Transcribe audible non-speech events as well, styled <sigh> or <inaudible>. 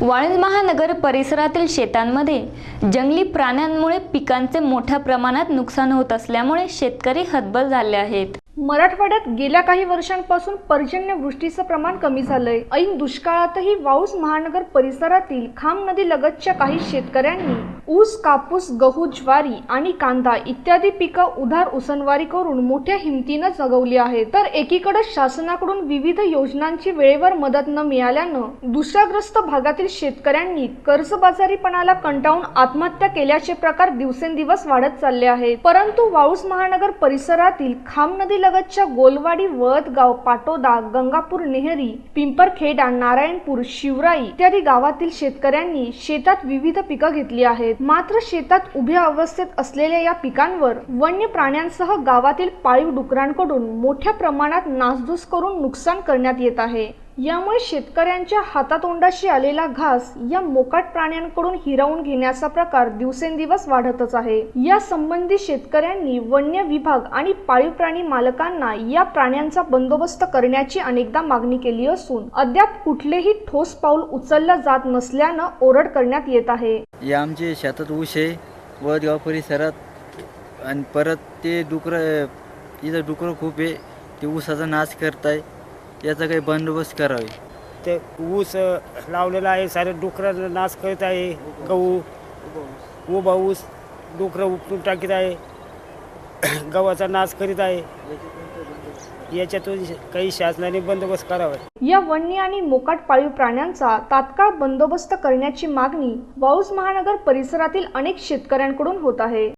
वाळंज महानगर परिसरातील शेतांमध्ये जंगली प्राण्यांमुळे पिकांचे मोठ्या प्रमाणात नुकसान होत असल्यामुळे शेतकरी हतबल झाले आहेत. मराठवाड्यात गेल्या काही वर्षांपासून पर्जन्यवृष्टीचं प्रमाण कमी झालंय. ऐन दुष्काळातही वाऊस महानगर परिसरातील खाम नदी लगतच्या काही शेतकऱ्यांनी ऊस कापूस गहू ज्वारी आणि कांदा इत्यादी पिकं उधार उसनवारी करून मोठ्या हिमतीनं जगवली आहेत. तर एकीकडे शासनाकडून विविध योजनांची वेळेवर मदत न मिळाल्यानं दुष्काळग्रस्त भागातील शेतकऱ्यांनी कर्जबाजारीपणाला कंटाळून आत्महत्या केल्याचे प्रकार दिवसेंदिवस वाढत चालले आहेत. परंतु वाऊस महानगर परिसरातील खाम नदी लगतच्या गोलवाडी वळदगाव पाटोदा गंगापूर नेहरी पिंपरखेडा नारायणपूर शिवराई इत्यादी गावातील शेतकऱ्यांनी शेतात विविध पिकं घेतली आहेत. मात्र शेतात उभ्या अवस्थेत असलेल्या या पिकांवर वन्य प्राण्यांसह गावातील पाळीव डुकरांकडून मोठ्या प्रमाणात नासधूस करून नुकसान करण्यात येत आहे. यामुळे शेतकऱ्यांच्या हातातोंडाशी आलेला घास या मोकाट प्राण्यांकडून हिरावून घेण्याचा प्रकार दिवसेंदिवस वाढतच आहे. या संबंधी शेतकऱ्यांनी वन्य विभाग आणि पाळीव प्राणी मालकांना या प्राण्यांचा बंदोबस्त करण्याची अनेकदा मागणी केली असून अद्याप कुठलेही ठोस पाऊल उचललं जात नसल्यानं ओरड करण्यात येत आहे. या आमचे शेतात ऊस आहे व देवा परिसरात आणि परत ते डुकरं इथं डुकरं खूप आहे ते ऊसाचा नाश करताय. याचा काही बंदोबस्त करावे. ते ऊस लावलेला आहे सारे डुकरं नाश करत आहे गहू उभा ऊस डुकरं उपटून टाकीत आहे <clears throat> गव्हाचा नाश करीत आहे. याच्यातून काही शासनाने बंदोबस्त करावा. या वन्य आणि मोकाट पाळीव प्राण्यांचा तात्काळ बंदोबस्त करण्याची मागणी वाऊस महानगर परिसरातील अनेक शेतकऱ्यांकडून होत आहे.